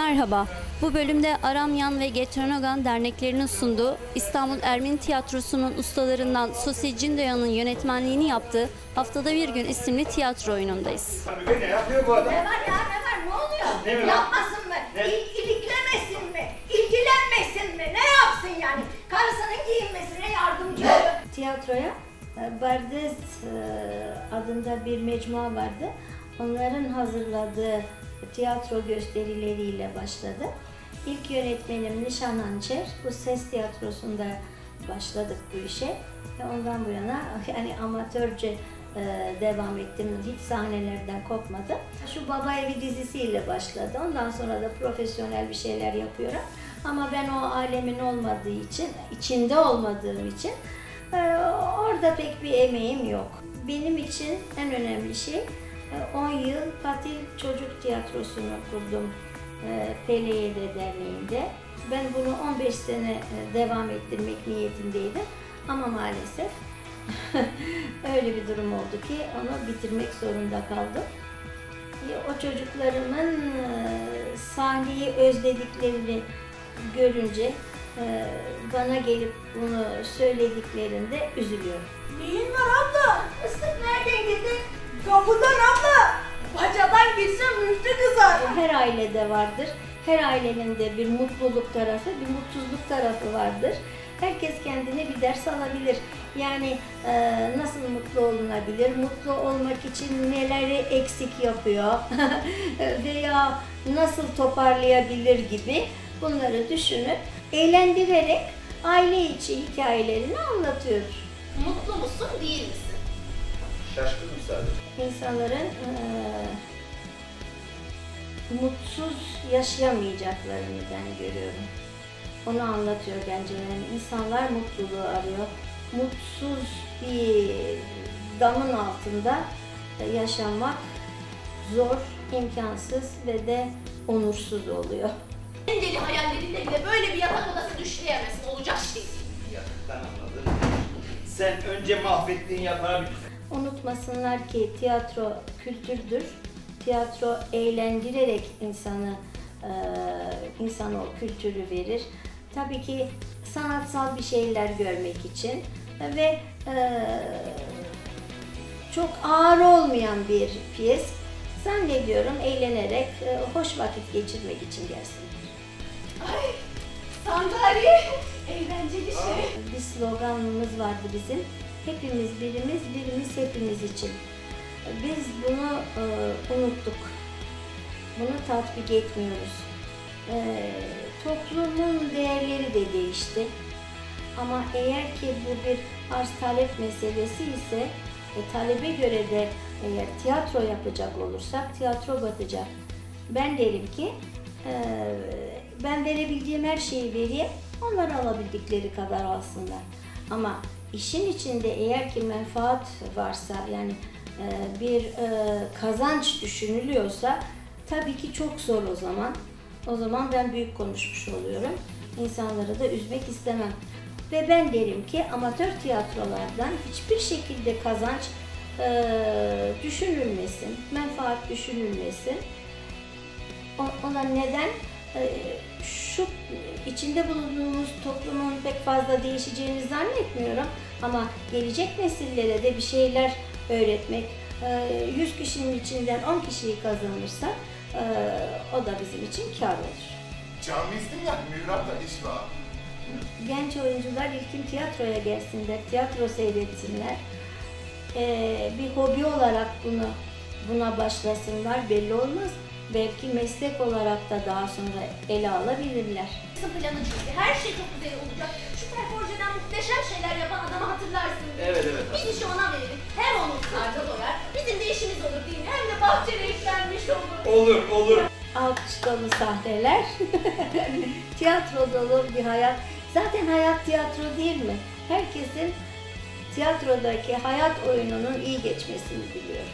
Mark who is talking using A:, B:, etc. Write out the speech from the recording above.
A: Merhaba. Bu bölümde Aramyan ve Getronogan derneklerinin sunduğu İstanbul Ermeni Tiyatrosu'nun ustalarından Sosi Cindoyan'ın yönetmenliğini yaptığı Haftada Bir Gün isimli tiyatro oyunundayız.
B: Ne yapıyor bu adam?
C: Ne var ya ne var ne oluyor?
B: Ne?
C: Yapmasın mı?
B: Ne?
C: İl- iliklemesin mi? İlgilenmesin mi? Ne yapsın yani? Karısının giyinmesine yardımcı oluyor.
D: tiyatroya e, Bardes e, adında bir mecmua vardı. Onların hazırladığı tiyatro gösterileriyle başladı. İlk yönetmenim Nişan Hançer. Bu ses tiyatrosunda başladık bu işe. Ve ondan bu yana yani amatörce e, devam ettim. Hiç sahnelerden kopmadım. Şu Baba Evi dizisiyle başladı. Ondan sonra da profesyonel bir şeyler yapıyorum. Ama ben o alemin olmadığı için, içinde olmadığım için ee, Orada pek bir emeğim yok. Benim için en önemli şey e, 10 yıl Patil Çocuk Tiyatrosu'nu kurdum e, PLYD Derneği'nde. Ben bunu 15 sene e, devam ettirmek niyetindeydim ama maalesef öyle bir durum oldu ki onu bitirmek zorunda kaldım. E, O çocuklarımın e, sahneyi özlediklerini görünce e, bana gelip bunu söylediklerinde üzülüyorum.
C: Neyin var abla? Islık nereden girdi? Kapıdan abla. Bacadan girsem müftü kızar.
D: Her ailede vardır. Her ailenin de bir mutluluk tarafı, bir mutsuzluk tarafı vardır. Herkes kendine bir ders alabilir. Yani e, nasıl mutlu olunabilir, mutlu olmak için neleri eksik yapıyor veya nasıl toparlayabilir gibi bunları düşünüp eğlendirerek aile içi hikayelerini anlatıyor.
E: Mutlu musun, değil misin?
B: Şaşkınım sadece.
D: insanların eee, mutsuz yaşayamayacaklarını ben görüyorum. Onu anlatıyor bence. Yani insanlar mutluluğu arıyor. Mutsuz bir damın altında yaşamak zor, imkansız ve de onursuz oluyor.
E: En deli hayallerinde bile böyle bir yatak odası düşleyemezsin. Olacak şey değil.
B: Yataktan anladım. Sen önce mahvettiğin yatağı bir
D: Unutmasınlar ki tiyatro kültürdür. Tiyatro eğlendirerek insanı e, insana o kültürü verir. Tabii ki sanatsal bir şeyler görmek için ve e, çok ağır olmayan bir piyes. Zannediyorum eğlenerek, e, hoş vakit geçirmek için gelsinler.
E: Ay, sandalye. Eğlenceli şey.
D: Bir sloganımız vardı bizim. Hepimiz birimiz, birimiz hepimiz için. Biz bunu e, unuttuk. Bunu tatbik etmiyoruz. E, toplumun değerleri de değişti. Ama eğer ki bu bir arz talep meselesi ise e, talebe göre de eğer tiyatro yapacak olursak tiyatro batacak. Ben derim ki e, ben verebildiğim her şeyi vereyim, onlar alabildikleri kadar alsınlar. Ama işin içinde eğer ki menfaat varsa yani e, bir e, kazanç düşünülüyorsa tabii ki çok zor o zaman. O zaman ben büyük konuşmuş oluyorum. İnsanları da üzmek istemem. Ve ben derim ki amatör tiyatrolardan hiçbir şekilde kazanç e, düşünülmesin, menfaat düşünülmesin. Ona neden? Ee, Şu içinde bulunduğumuz toplumun pek fazla değişeceğini zannetmiyorum. Ama gelecek nesillere de bir şeyler öğretmek, ee, 100 kişinin içinden 10 kişiyi kazanırsa ee, o da bizim için kar olur.
F: Camimizde ya mihrapla iş var.
D: Genç oyuncular ilkin tiyatroya gelsinler, tiyatro seyretsinler. Ee, bir hobi olarak bunu buna başlasınlar belli olmaz. Belki meslek olarak da daha sonra ele alabilirler.
E: Planı çünkü. Her şey çok güzel olacak. Şu perforjeden muhteşem şeyler yapan adamı hatırlarsın.
B: Evet evet.
E: Biz işi ona verelim. Hem onun karda doyar, bizim de işimiz olur değil mi? Hem de bahçe renklenmiş olur.
B: Olur olur.
D: Alkış dolu sahneler, tiyatro dolu bir hayat. Zaten hayat tiyatro değil mi? Herkesin tiyatrodaki hayat oyununun iyi geçmesini diliyorum.